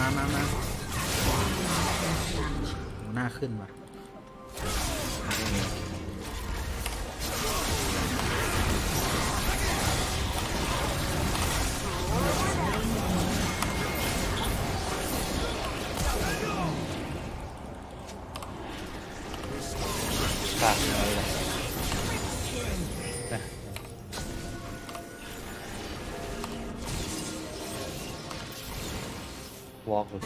มามามาหน้าขึ้นว่ะ วอล์กเลย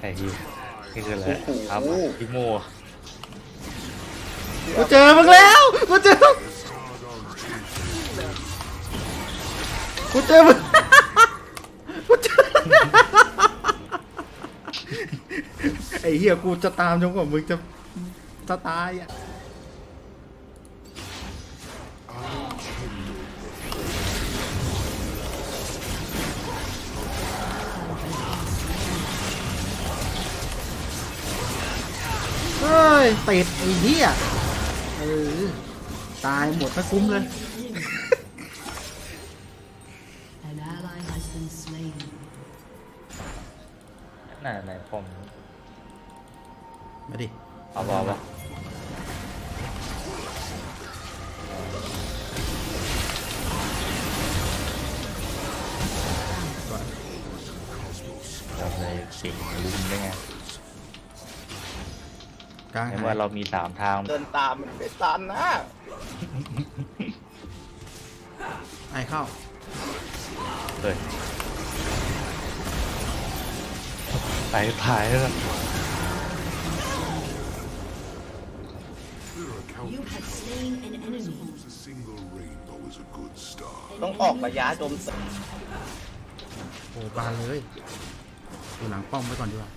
ไอ้เหี้ยนี่คืออะไรครับพี่โมกูเจอมึงแล้วกูเจอกูเจอมึงกูเจอไอ้เหี้ยกูจะตามจนกว่ามึงจะจะตายอะ เฮ้ยติดไอ้เหี้ยเออตายหมดถ้าคุ้มเลย An ally has been slain. น่ะไหนผมมาดิเอาบอกว่าเราเลยสิงลุมได้ไง กลางในหาเมื่อยเรามีสามทางเดินตามมันไปตามนะไอ้เข้าเลยไปถ่ายแล้ว You have slain an enemy. A single rainbow is a good start. ต้องออกระยะโจมตีโอ้บานเลยอยู่หลังป้อมไว้ก่อนดีกว่า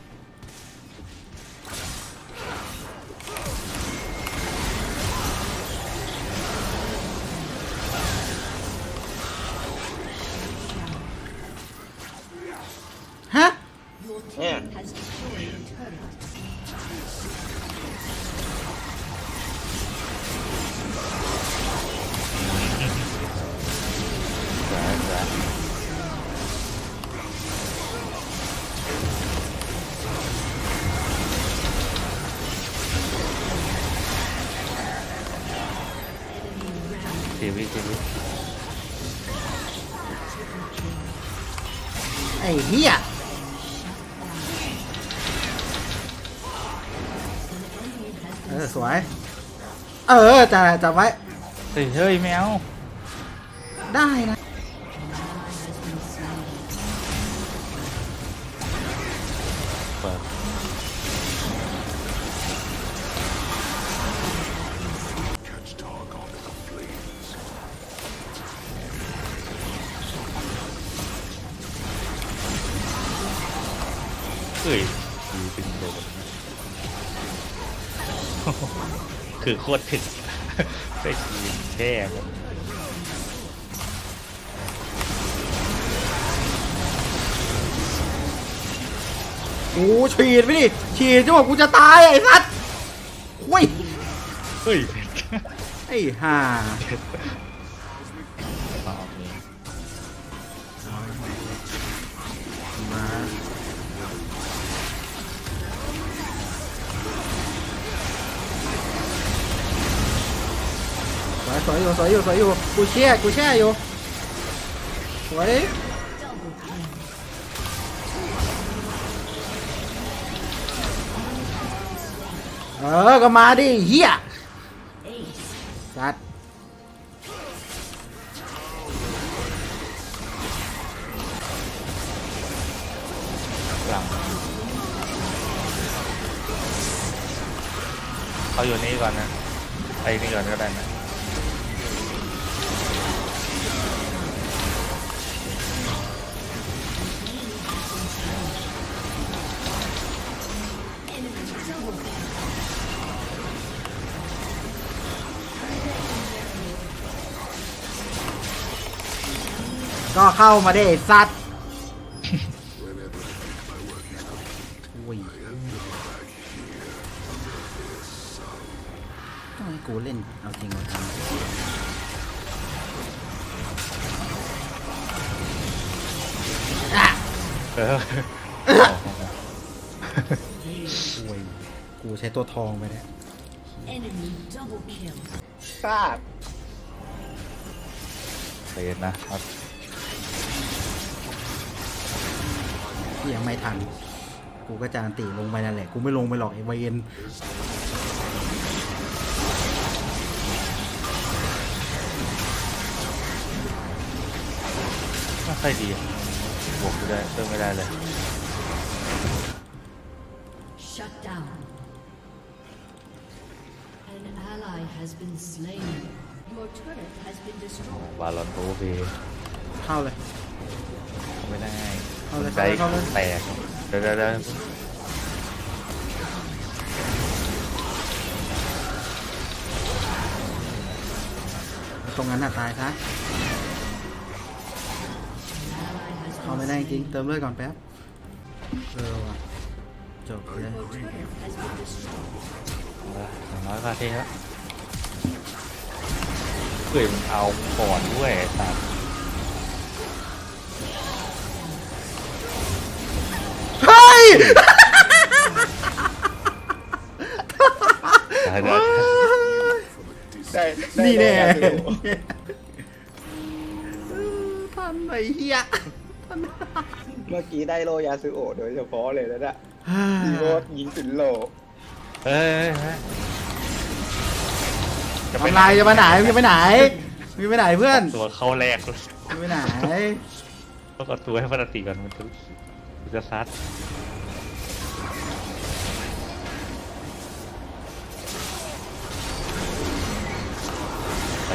ตชีวิตไอ้เหี้ย สวย เออจะจับไว้ เฮ้ยเฮ้ยแมวได้นะ เปิด Catch Targon in the flames. เฮ้ยดีจริงเลย คือโคตรถึกไปกินแช่หมดกูฉีดไปดิฉีดจนกว่ากูจะตายไอ้สัสเว้ยเฮ้ยไอ้ห่า วยสวยอยู่สวยอยู่สวยอยู่กูแช่กูแช่อยู่สวยเออก็มาดิเฮียสัตว์หลังเขาอยู่นี่ก่อนนะ ไอ้นี่ก่อนก็ได้นะ ก็เข้ามาดิไอ้สัตว์โอ้ยต้องให้กูเล่น เอาจริงเอาจังอ่าเออโอ้ยกูใช้ตัวทองไปเนี่ย Enemy double kill. ซากเตือนนะครับ ที่ยังไม่ทัน กูก็จะอันติลงไปนั่นแหละ กูไม่ลงไปหรอกไอ้เวนไม่ค่อยดีบวกไม่ได้เติมไม่ได้เลย Shut down. An ally has been slain. Your turret has been destroyed. วาลอนโอเวเข้าเลย ไม่ได้ เอาเลยใจเข้าเลยแตกเดี๋ยวเดี๋ยวเดี๋ยวตรงนั้นน่ะตายซะ An ally has เข้า been ไม่ได้จริง slain. เติมเลือดก่อนแป๊บเออว่ะจบเลย Your turret has been destroyed. อย่างน้อยก็เท่แล้วเฮ้ยมันเอาก่อนด้วยไอ้สัตว์ เฮ้ยได้ได้ได้ได้นี่แน่โลยาสึโอะทันไอ้เหี้ยเมื่อกี้ได้โลยาสึโอะโดยเฉพาะเลยแล้วนะยิงโคตรยิงถึงโลเฮ้ยเฮ้ยจะไปทำไรจะไปไหนมึงจะไปไหนมึงจะไปไหนเพื่อนตัวเข้าแรกเลยมึงไปไหนต้องเอาตัวให้พันติก่อนมันจะมันจะซัด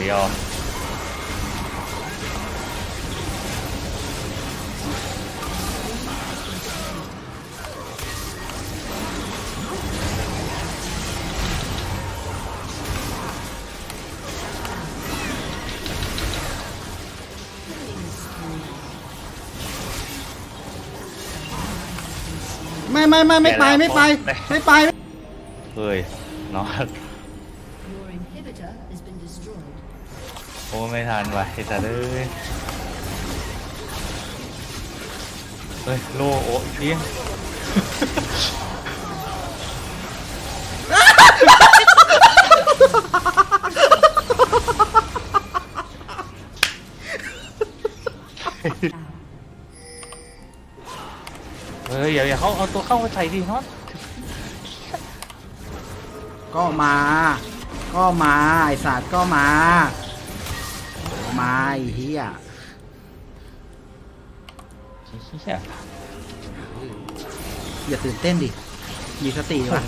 ไปยอมไม่ไม่ไม่ไม่ไปไม่ไปไม่ไป เฮ้ยนอน อ้ไม่ทันว่ะไอ้สัตว์เอ้ยเฮ้ยโลโอ้เพี้ยงเฮ้ยอย่าอย่าเขาเอาตัวเข้ามาใส่ดิน็อตก็มา ก็มา ไอสัตว์ก็มา มาไอ้เหี้ยเหี้ยอย่าตื่นเต้นดิ มีสติว่ะ